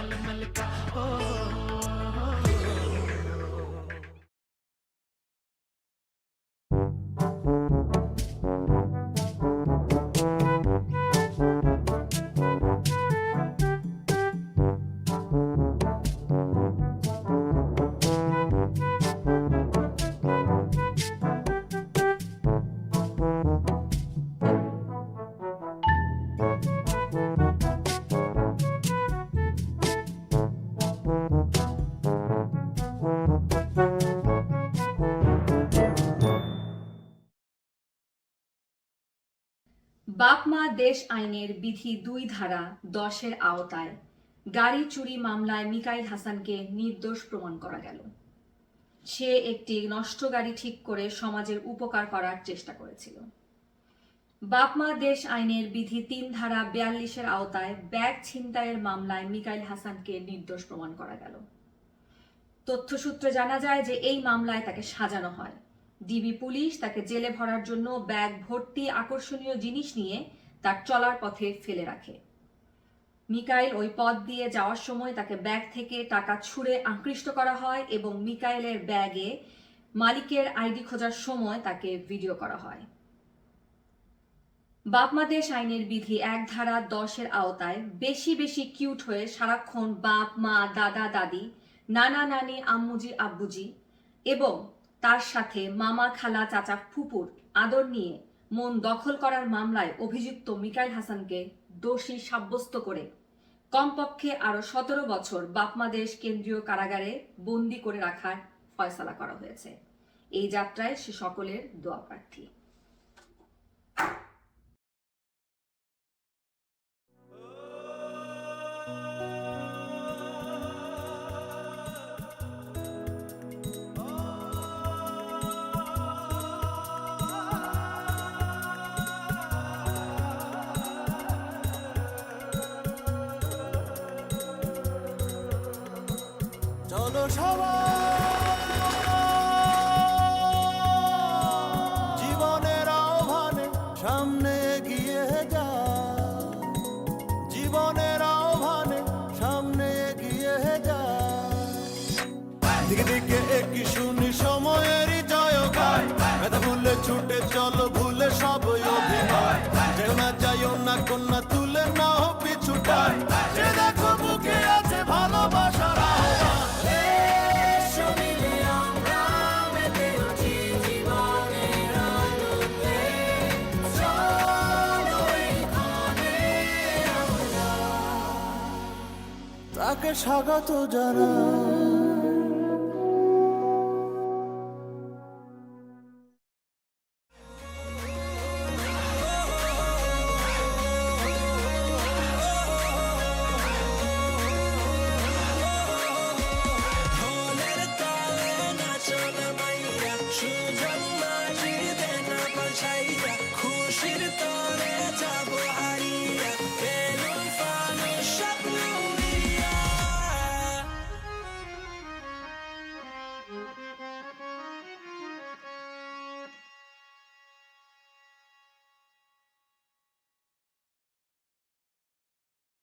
malamalka oh. বাপ মা দেশ আইনের বিধি দুই ধারা দশের আওতায় গাড়ি চুরি মামলায় মিকাইল হাসানকে নির্দোষ প্রমাণ করা গেল। সে একটি নষ্ট গাড়ি ঠিক করে সমাজের উপকার করার চেষ্টা করেছিল। বাপ মা দেশ আইনের বিধি তিন ধারা বিয়াল্লিশের আওতায় ব্যাগ ছিনতাইয়ের মামলায় মিকাইল হাসানকে নির্দোষ প্রমাণ করা গেল। তথ্যসূত্রে জানা যায় যে এই মামলায় তাকে সাজানো হয়। ডিবি পুলিশ তাকে জেলে ভরার জন্য ব্যাগ ভর্তি আকর্ষণীয় জিনিস নিয়ে তার চলার পথে ফেলে রাখে। মিকাইল ওই পথ দিয়ে যাওয়ার সময় তাকে ব্যাগ থেকে টাকা ছুঁড়ে আকৃষ্ট করা হয় এবং মিকাইলের ব্যাগে মালিকের আইডি খোঁজার সময় তাকে ভিডিও করা হয়। বাপমা দেশ আইনের বিধি এক ধারা দশের আওতায় বেশি বেশি কিউট হয়ে সারাক্ষণ বাপ, মা, দাদা, দাদি, নানা নানি, আম্মুজি, আব্বুজি এবং তার সাথে মামা খালা চাচা ফুপুর আদর নিয়ে মন দখল করার মামলায় অভিযুক্ত মিকাইল হাসানকে দোষী সাব্যস্ত করে। কমপক্ষে আরও সতেরো বছর বাপমাদেশ কেন্দ্রীয় কারাগারে বন্দি করে রাখার ফয়সলা করা হয়েছে। এই যাত্রায় সে সকলের দোয়া প্রার্থী। চলো সবাই। জীবনের আহ্বানে সামনে এগিয়ে যা। জীবনের আহ্বানে সামনে এগিয়ে যা। দিকে দিকে একই শুনি সময়েরই জয়গান ব্যথা ভুলে ছুটে চলো, ভুলে সব অভিনয়। যেও না যাইও না কন্যা, তুলে না হো পিছুটায় তাকে স্বাগত জানাই।